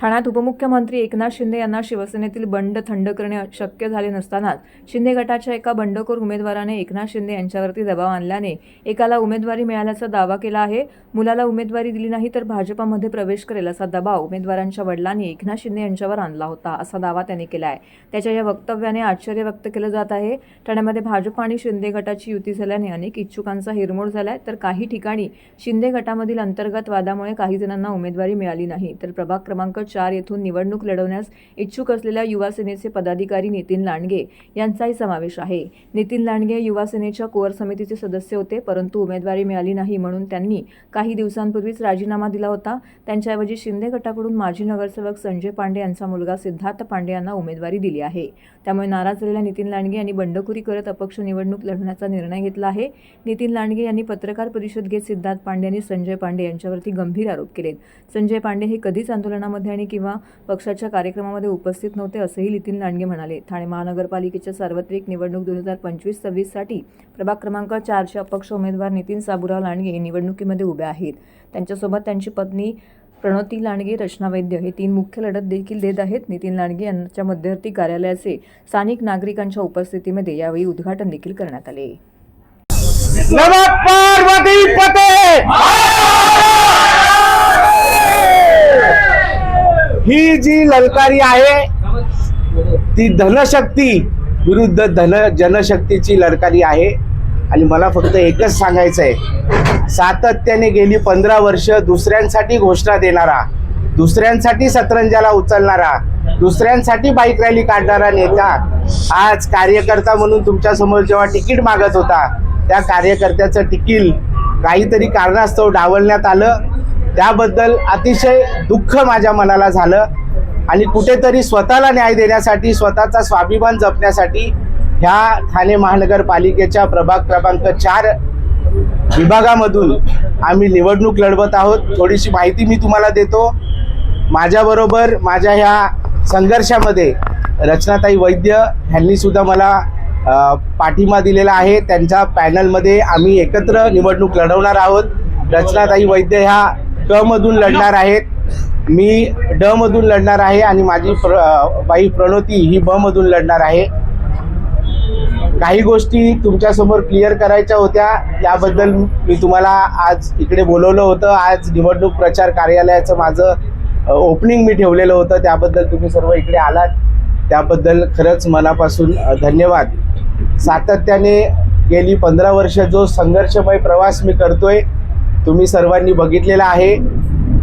ठाण्यात उपमुख्यमंत्री एकनाथ शिंदे यांना शिवसेनेतील बंड थंड करणे शक्य झाले नसतानाच शिंदे गटाच्या एका बंडखोर उमेदवाराने एकनाथ शिंदे यांच्यावरती दबाव आणल्याने एकाला उमेदवारी मिळाल्याचा दावा केला आहे. मुलाला उमेदवारी दिली नाही तर भाजपामध्ये प्रवेश करेल असा दबाव उमेदवारांच्या वडिलांनी एकनाथ शिंदे यांच्यावर आणला होता असा दावा त्यांनी केला आहे. त्याच्या या वक्तव्याने आश्चर्य व्यक्त केलं जात आहे. ठाण्यामध्ये भाजप आणि शिंदे गटाची युती झाल्याने अनेक इच्छुकांचा हिरमोड झालाय. तर काही ठिकाणी शिंदे गटामधील अंतर्गत वादामुळे काही जणांना उमेदवारी मिळाली नाही. तर प्रभाग क्रमांक चार येथून निवडणूक लढवण्यास इच्छुक असलेल्या युवासेनेचे पदाधिकारी नितीन लांडगे यांचाही समावेश आहे. नितीन लांडगे युवासेनेच्या कोअर समितीचे सदस्य होते परंतु उमेदवारी मिळाली नाही म्हणून त्यांनी काही दिवसांपूर्वीच राजीनामा दिला होता. त्यांच्याऐवजी शिंदे गटाकडून माजी नगरसेवक संजय पांडे यांचा मुलगा सिद्धार्थ पांडे यांना उमेदवारी दिली आहे. त्यामुळे नाराज झालेल्या नितीन लांडगे यांनी बंडखोरी करत अपक्ष निवडणूक लढवण्याचा निर्णय घेतला आहे. नितीन लांडगे यांनी पत्रकार परिषद घेत सिद्धार्थ पांडे आणि संजय पांडे यांच्यावरती गंभीर आरोप केलेत. संजय पांडे हे कधीच आंदोलनामध्ये ठिकाणी किंवा पक्षाच्या कार्यक्रमामध्ये उपस्थित नव्हते असंही नितीन लांडगे म्हणाले. ठाणे महानगरपालिकेच्या सार्वत्रिक निवडणूक दोन हजार पंचवीस सव्वीससाठी प्रभाग क्रमांक चारचे अपक्ष उमेदवार नितीन साबुराव लांडगे निवडणुकीमध्ये उभे आहेत. त्यांच्यासोबत त्यांची पत्नी प्रणोती लांडगे रचना वैद्य हे तीन मुख्य लढत देखील देत आहेत. नितीन लांडगे यांच्या मध्यवर्ती कार्यालयाचे स्थानिक नागरिकांच्या उपस्थितीमध्ये यावेळी उद्घाटन देखील करण्यात आले. ही जी ललकारी आहे ती धनशक्ती विरुद्ध धन जनशक्तीची ललकारी आहे. आणि मला फक्त एकच सांगायचं आहे सातत्याने गेली पंधरा वर्ष दुसऱ्यांसाठी घोषणा देणारा दुसऱ्यांसाठी सतरंजाला उचलणारा दुसऱ्यांसाठी बाईक रॅली काढणारा नेता आज कार्यकर्ता म्हणून तुमच्यासमोर जेव्हा तिकीट मागत होता त्या कार्यकर्त्याचं तिकीट काहीतरी कारणास्तव डावलण्यात आलं. त्याबद्दल अतिशय दुःख माझ्या मनाला झालं. आणि कुठेतरी स्वतःला न्याय देण्यासाठी स्वतःचा स्वाभिमान जपण्यासाठी ह्या ठाणे महानगरपालिकेच्या प्रभाग क्रमांक चार विभागामधून आम्ही निवडणूक लढवत आहोत. थोडीशी माहिती मी तुम्हाला देतो. माझ्याबरोबर माझ्या ह्या संघर्षामध्ये रचनाताई वैद्य ह्यांनी सुद्धा मला पाठिंबा दिलेला आहे. त्यांच्या पॅनलमध्ये आम्ही एकत्र निवडणूक लढवणार आहोत. रचनाताई वैद्य ह्या क मधून लढणार आहेत. मी ड मधून लढणार आहे आणि माझी प्र बाई प्रणोती ही ब मधून लढणार आहे. काही गोष्टी तुमच्यासमोर क्लिअर करायच्या होत्या त्याबद्दल मी तुम्हाला आज इकडे बोलवलं होतं. आज निवडणूक प्रचार कार्यालयाचं माझं ओपनिंग मी ठेवलेलं होतं. त्याबद्दल तुम्ही सर्व इकडे आलात. त्याबद्दल खरंच मनापासून धन्यवाद. सातत्याने गेली पंधरा वर्ष जो संघर्षमय प्रवास मी करतोय तुम्ही सर्वांनी बघितलेला आहे.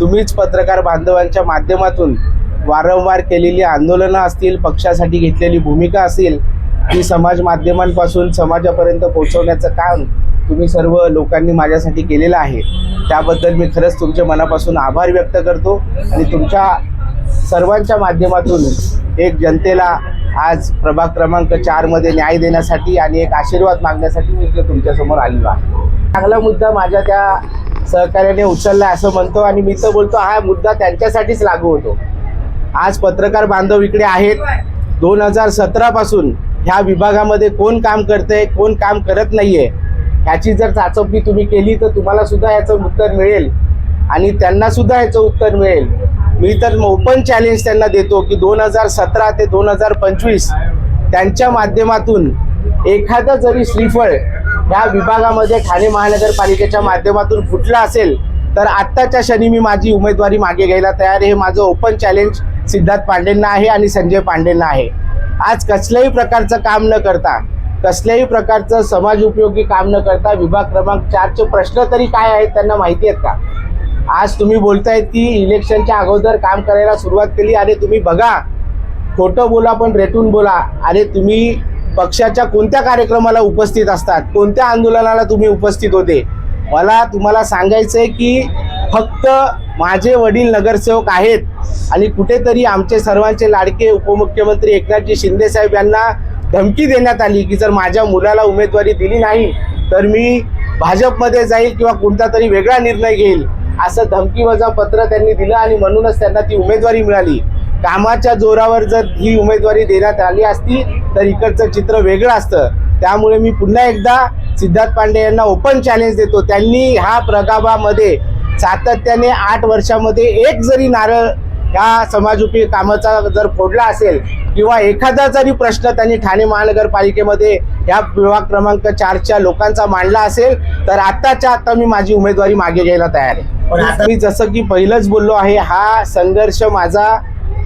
तुम्हीच पत्रकार बांधवांच्या माध्यमातून वारंवार केलेली आंदोलनं असतील पक्षासाठी घेतलेली भूमिका असेल ती समाज माध्यमांपासून समाजापर्यंत पोहोचवण्याचं काम तुम्ही सर्व लोकांनी माझ्यासाठी केलेलं आहे. त्याबद्दल मी खरंच तुमच्या मनापासून आभार व्यक्त करतो आणि तुमच्या सर्वांच्या माध्यमातून एक जनतेला आज प्रभाग क्रमांक चारमध्ये न्याय देण्यासाठी आणि एक आशीर्वाद मागण्यासाठी मी इथे तुमच्यासमोर आलेलो आहे. चांगला मुद्दा माझ्या त्या सहकार्याने उचलला असं म्हणतो आणि मी तर बोलतो हा मुद्दा त्यांच्यासाठीच लागू होतो. आज पत्रकार बांधव इकडे आहेत. दोन हजार सतरापासून ह्या विभागामध्ये कोण काम करतंय कोण काम करत नाहीये ह्याची जर चाचपणी तुम्ही केली तर तुम्हाला सुद्धा याचं उत्तर मिळेल. आणि त्यांना सुद्धा याचं उत्तर मिळेल. मी तर ओपन चॅलेंज त्यांना देतो की दोन हजार सतरा ते दोन हजार पंचवीस त्यांच्या माध्यमातून एखादं जरी श्रीफळ ह्या विभागामध्ये ठाणे महानगरपालिकेच्या माध्यमातून फुटलं असेल तर आत्ताच्या क्षणी मी माझी उमेदवारी मागे घ्यायला तयार आहे. हे माझं ओपन चॅलेंज सिद्धार्थ पांडेंना आहे आणि संजय पांडेंना आहे. आज कसल्याही प्रकारचं काम न करता कसल्याही प्रकारचं समाज उपयोगी काम न करता विभाग क्रमांक चारचे प्रश्न तरी काय आहेत त्यांना माहिती आहेत का? आज तुम्ही बोलतायत की इलेक्शनच्या अगोदर काम करायला सुरुवात केली अरे तुम्ही बघा खोटं बोला पण रेटून बोला. अरे तुम्ही पक्षाच्या कोणत्या कार्यक्रमाला उपस्थित असतात कोणत्या आंदोलनाला तुम्ही उपस्थित होते? मला तुम्हाला सांगायचं आहे की फक्त माझे वडील नगरसेवक आहेत आणि कुठेतरी आमचे सर्वांचे लाडके उपमुख्यमंत्री एकनाथजी शिंदे साहेब यांना धमकी देण्यात आली की जर माझ्या मुलाला उमेदवारी दिली नाही तर मी भाजपमध्ये जाईल किंवा कोणता तरी वेगळा निर्णय घेईल असं धमकीवजा पत्र त्यांनी दिलं आणि म्हणूनच त्यांना ती उमेदवारी मिळाली. कामाच्या जोरावर जर ही उमेदवारी देण्यात आली असती तर इकडचं चित्र वेगळं असतं. त्यामुळे मी पुन्हा एकदा सिद्धार्थ पांडे यांना ओपन चॅलेंज देतो. त्यांनी ह्या प्रगाभामध्ये सातत्याने आठ वर्षामध्ये एक जरी नारळ ह्या समाजोपयोगी कामाचा जर फोडला असेल किंवा एखादा जरी प्रश्न त्यांनी ठाणे महानगरपालिकेमध्ये या विभाग क्रमांक चारच्या लोकांचा मांडला असेल तर आत्ताच्या आता मी माझी उमेदवारी मागे घ्यायला तयार पण आहे आता- मी जसं की पहिलंच बोललो आहे हा संघर्ष माझा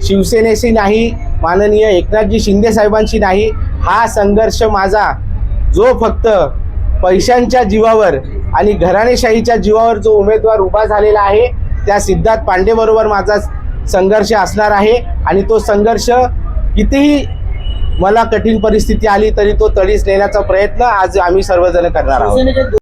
शिवसेनेशी नाही माननीय एकनाथजी शिंदे साहेबांशी नाही हा संघर्ष माझा. जो फक्त पैशांच्या जीवावर आणि घराणेशाहीच्या जीवावर जो उमेदवार उभा झालेला आहे त्या सिद्धार्थ पांडेबरोबर माझा संघर्ष असणार आहे आणि तो संघर्ष कितीही मला कठीण परिस्थिती आली तरी तो तडीस नेण्याचा प्रयत्न आज आम्ही सर्वजण करणार आहोत.